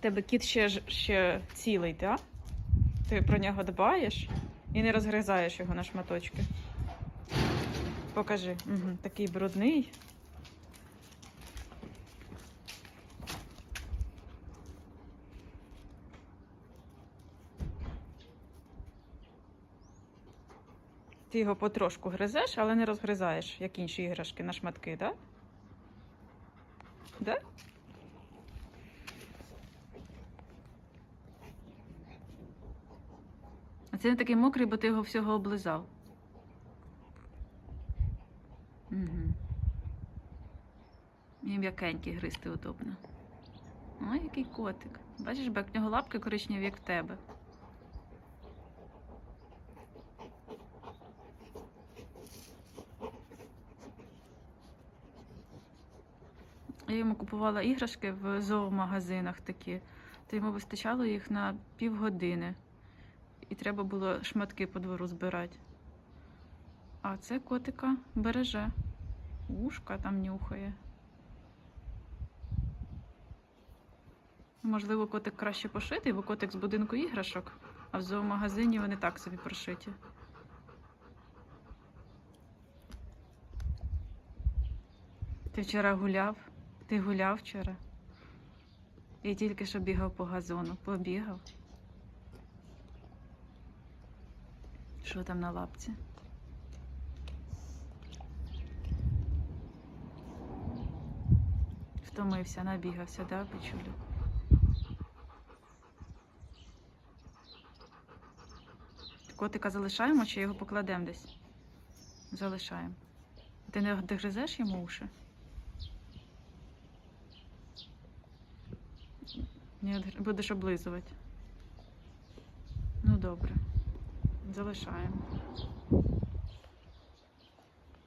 тебе кіт ще, ще цілий, так? Ти про нього дбаєш і не розгризаєш його на шматочки. Покажи. Угу. Такий брудний. Ти його потрошку гризеш, але не розгризаєш, як інші іграшки на шматки, так? Да? Да? Це не такий мокрий, бо ти його всього облизав. Угу. І м'якенький гризти удобно. Ой, який котик. Бачиш, бо як в нього лапки коричневі, як в тебе. Я йому купувала іграшки в зоомагазинах такі, то йому вистачало їх на півгодини. І треба було шматки по двору збирати. А це котика береже. Ушка там нюхає. Можливо, котик краще пошитий, бо котик з будинку іграшок, а в зоомагазині вони так собі прошиті. Ти вчора гуляв? Ти гуляв вчора? І тільки що бігав по газону. Побігав. Що там на лапці? Втомився, набігався, да, печулю? Котика залишаємо чи його покладемо десь? Залишаємо. Ти не гризеш йому уші? Будеш облизувати. Ну добре. Залишаємо.